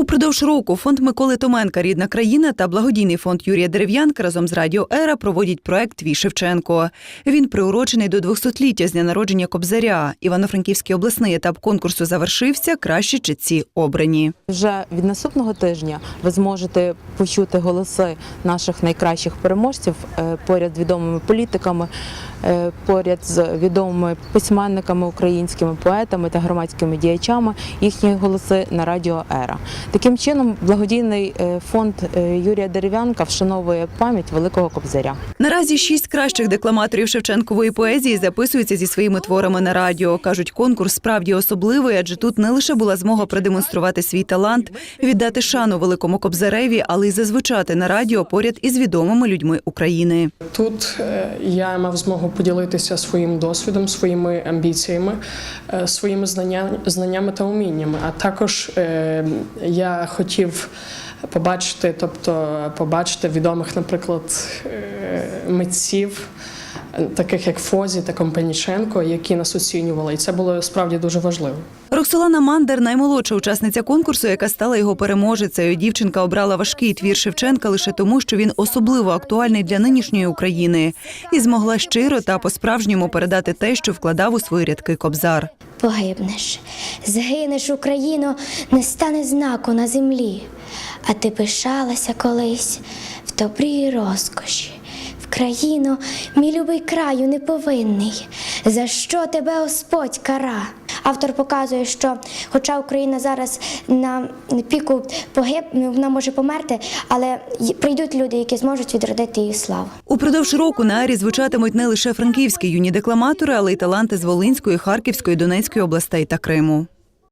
Упродовж року фонд Миколи Томенка Рідна країна та благодійний фонд Юрія Дерев'янка разом з Радіо Ера проводять проект Твій Шевченко. Він приурочений до 200-ліття з дня народження Кобзаря. Івано-Франківський обласний етап конкурсу завершився. Кращі читці обрані. Вже від наступного тижня ви зможете почути голоси наших найкращих переможців е, поряд з відомими політиками, е, поряд з відомими письменниками українськими поетами та громадськими діячами. Їхні голоси на радіо Ера. Таким чином, благодійний е, фонд е, Юрія Дерев'янка вшановує пам'ять великого кобзаря. Наразі шість кращих декламаторів Шевченкової поезії записуються зі своїми творами на радіо. кажуть, конкурс справді особливий, адже тут не лише була змога продемонструвати свій талант, віддати шану великому кобзареві, але й зазвучати на радіо поряд із відомими людьми України. Тут е, я мав змогу поділитися своїм досвідом, своїми амбіціями, своїми знання, знаннями та уміннями. А також е, я хотів побачити, тобто побачити відомих, наприклад, е, митців. Таких як Фозі та Компаніченко, які нас оцінювали, і це було справді дуже важливо. Роксолана Мандер наймолодша учасниця конкурсу, яка стала його переможецею. Дівчинка обрала важкий твір Шевченка лише тому, що він особливо актуальний для нинішньої України, і змогла щиро та по-справжньому передати те, що вкладав у свої рядки Кобзар. Погибнеш, згинеш Україно, не стане знаку на землі, а ти пишалася колись в добрі розкоші. В країну, мій любий краю неповинний, за що тебе Господь кара. Автор показує, що хоча Україна зараз на піку погиб, вона може померти, але прийдуть люди, які зможуть відродити її славу. Упродовж року на арі звучатимуть не лише франківські юні декламатори, але й таланти з Волинської, Харківської, Донецької областей та Криму.